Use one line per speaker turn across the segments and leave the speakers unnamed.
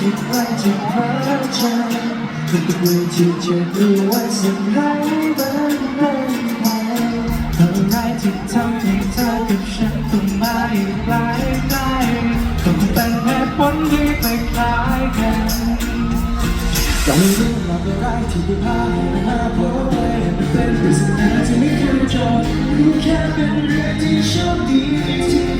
ที่พระเจ้าทุกมือที่จะดูว่าสิ่งไหนมันเป็นไปอะไรที่ทำให้เธอกับฉันต้องมาอีกหลายไกลต้องเป็นเหตุผลที่คล้ายกันก็ไม่รู้หรอกอะไรที่ได้พาให้มาพบไปมันเป็นปริศนาที่ไม่เคยจบรู้แค่เป็นเรื่องที่โชคดีที่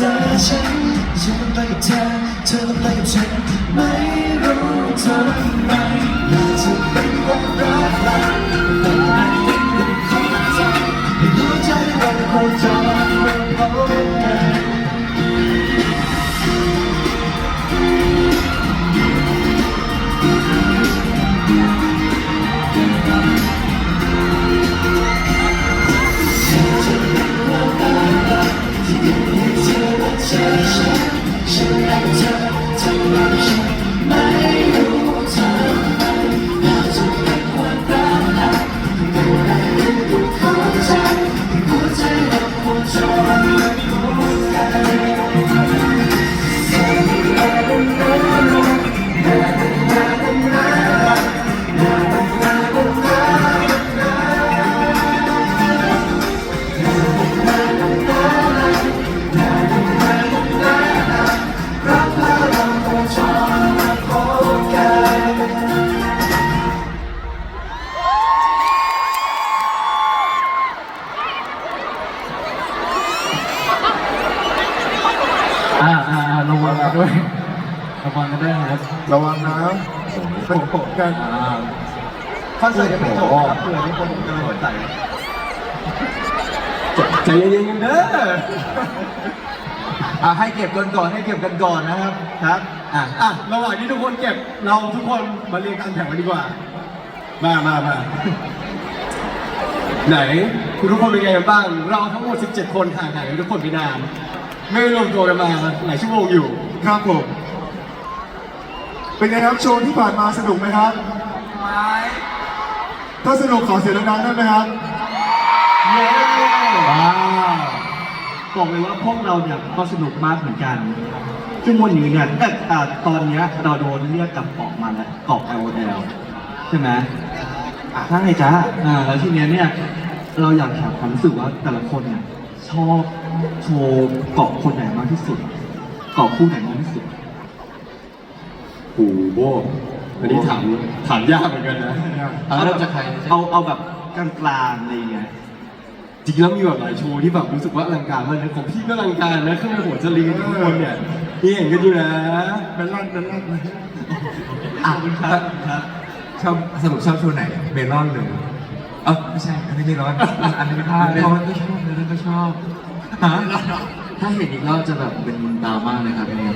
เธอฉันฉันต้องไปกับเธอเธอต้องไปกับฉัน ระวังกันด้วยนะครับ
ระวังนะเป็นปกกัน
อ่า
คอนเสิร์ตยังไม่จบนะครับเผื่อมีคนกำลังสนใจ
ใจเย็นๆกันเด้อ
อะให้เก็บกันก่อนให้เก็บกันก่อนนะครับครับอะ
อะระหว่างที่ทุกคนเก็บเราทุกคนมาเรียงตามแถวกันดีกว่า มามามาไหนคุณทุกคนเป็นไงกันบ้าง เราทั้งหมด 17 คนห่างหายกันทุกคนไปนาน ไม่ได้รวมตัวกันมาหลายชั่วโมงอยู่
ครับผม เป็นไงครับโชว์ที่ผ่านมาสนุกไหมครับ ถ้าสนุกขอเสียงดังๆได้ไหมครับ
เย้ว้าวบอกเลยว่าพวกเราเนี่ยก็สนุกมากเหมือนกันชั่วโมงนี้เนี่ยเอ่ออ่าตอนเนี้ยเราโดนเรียกกลับเกาะมาแล้วเกาะ LOL ใช่ไหมอะใช่จ้าอ่าแล้วทีเนี้ยเนี่ยเราอยากถามความรู้สึกว่าแต่ละคนเนี่ยชอบโชว์เกาะคนไหนมากที่สุด เกาะคู่ไหนมากที่สุด โอ้โหอันนี้ถามถามยากเหมือนกันนะ
เอาเริ่มจากใคร
เอาเอาแบบกลางๆอะไรอย่างเงี้ยจริงๆแล้วมีแบบหลายโชว์ที่แบบรู้สึกว่าอลังการมากเลยของพี่ก็อลังการนะเครื่องหัวจรีทุกคนเนี่ยนี่เห็นกันอยู่นะ
เป็นลั่นเป็นลั่นเลย
อะครับครับ
ชอบสรุปชอบโชว์ไหนเมลอนหรือเออไม่ใช่อันนี้ไม่ร้อนอันนี้ไม่พลาด
เมลอนก็ชอบเมลอนก็ชอบฮะถ้าเห็นอีกรอบจะแบบเป็นมุนตามากเลยครับเนี่ย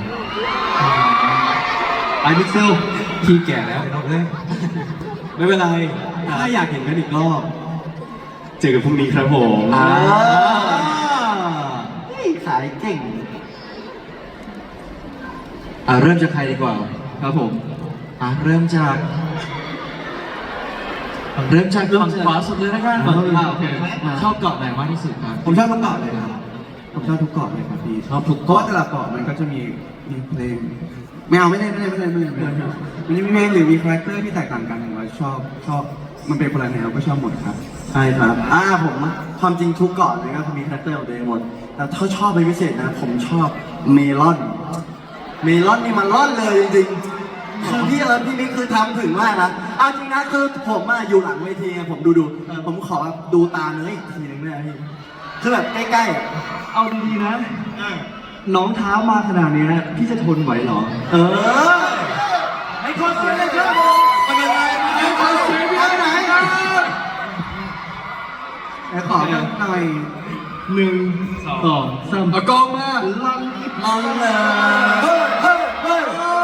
ไอพิกเซล
พี่แก่แล้วน้องเอ้ย
ไม่เป็นไร ถ้าอยากเห็นกันอีกรอบเจอกันพรุ่งนี้ครับผม
อ่า
เฮ้ยขายเก่ง
อ่าเริ่มจากใครดีกว่า
ครับผม
อะเริ่มจากเริ่มจากฝั่งขวาสุดเลยนะครับ
ฝั่งขวาโอเค
ชอบเกาะไหนมากที่สุดครับ
ผมชอบทุกเกาะเลยครับผมชอบทุกเกาะเลยครับพี่
ชอบทุก
เพราะ
เกาะ
ว่าแต่ละเกาะมันก็จะมีมีเพลง ไม่เอาไม่ได้ไม่ได้ไม่ได้ไม่ได้ไม่ได้มันจะมีเพลงหรือมีคาแรคเตอร์ที่แตกต่างกันผมว่าชอบชอบมันเป็นคนละแนวก็ชอบหมดครับ ใช่ครับ อ่าผมความจริงทุกเกาะเลยก็คือมีคาแรคเตอร์ของตัวเองหมด แต่ถ้าชอบเป็นพิเศษนะ ผมชอบเมลอน เมลอนนี่มันร่อนเลยจริงๆคือพี่เอิร์ธพี่มิกคือทำถึงมากนะเอาจริงนะคือผมอะอยู่หลังเวทีไงผมดูดูเออผมขอดูตาเนื้ออีกทีนึงได้ไหมพี่คือแบบใกล้ๆอะ
เอาดีๆนะ น้องเท้ามาขนาดนี้นะพี่จะทนไหวเหรอ
เออให้คนเสียเลยครับมันยังไงให้คนเสียพี่ไหนไหนขอกันหน่อย
หนึ่งสองสาม
เอากองมา
ลัง
ลองเลยเฮ้ยเฮ้ยเฮ้ยเฮ้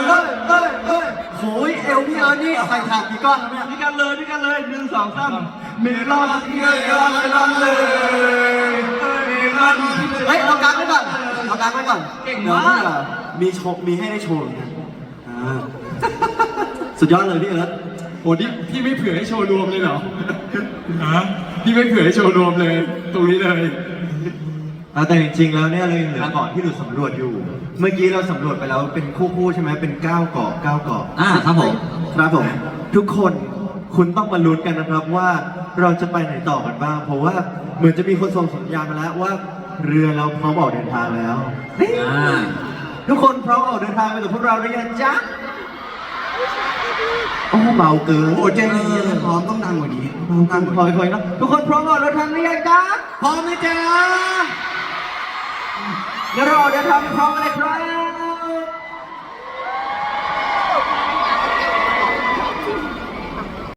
ยเฮ้ยเฮ้ยโหยเอวพี่เอิร์นี่ใส่ถ่านกี่ก้อนเนี่ย
ด้วยกันเลยด้วยกันเลยหนึ่งสองสามเมลอน
เฮ้ยเอาการ์ดไว้ก่ อนเอาการ์ดไว้ก่อนเก่งมากมีโชว์มีให้ได้โชว์เหมือนกันอ่าสุดยอดเลยพี่เอิร์ธ
โอ้นี่พี่ไม่เผื่อให้โชว์รวมเลยเหรอ ฮะพี่ไม่เผื่อให้โชว์รวมเลย ตรงนี้เลย
อ่าแต่จริงๆแล้วเนี่ยเรายังเหลือเกาะที่เราสำรวจอยู่ เมื่อกี้เราสำรวจไปแล้วเป็นคู่ๆใช่ไหมเป็นเก้าเกาะเก้าเกาะ
อ่าครับผม
ครับผมทุกคนคุณต้องมาลุ้นกันนะครับว่าเราจะไปไหนต่อกันบ้างเพราะว่าเหมือนจะมีคนส่งสัญญาณมาแล้วว่า เรือเราพร้อมออกเดินทางแล้ว
อ่า
ทุกคนพร้อมออกเดินทางไปกับพวกเราหรือยังจ๊ะโอ้เบาเกินโอ้เจนพร้อมต้องดังกว่านี้ดังคอยคอยๆนะทุกคนพร้อมออกเดินทางหรือยังจ๊ะพร้อมไหมจ๊ะเดี๋ยวเราออกเดินทางไปพร้อมกันเลยครับ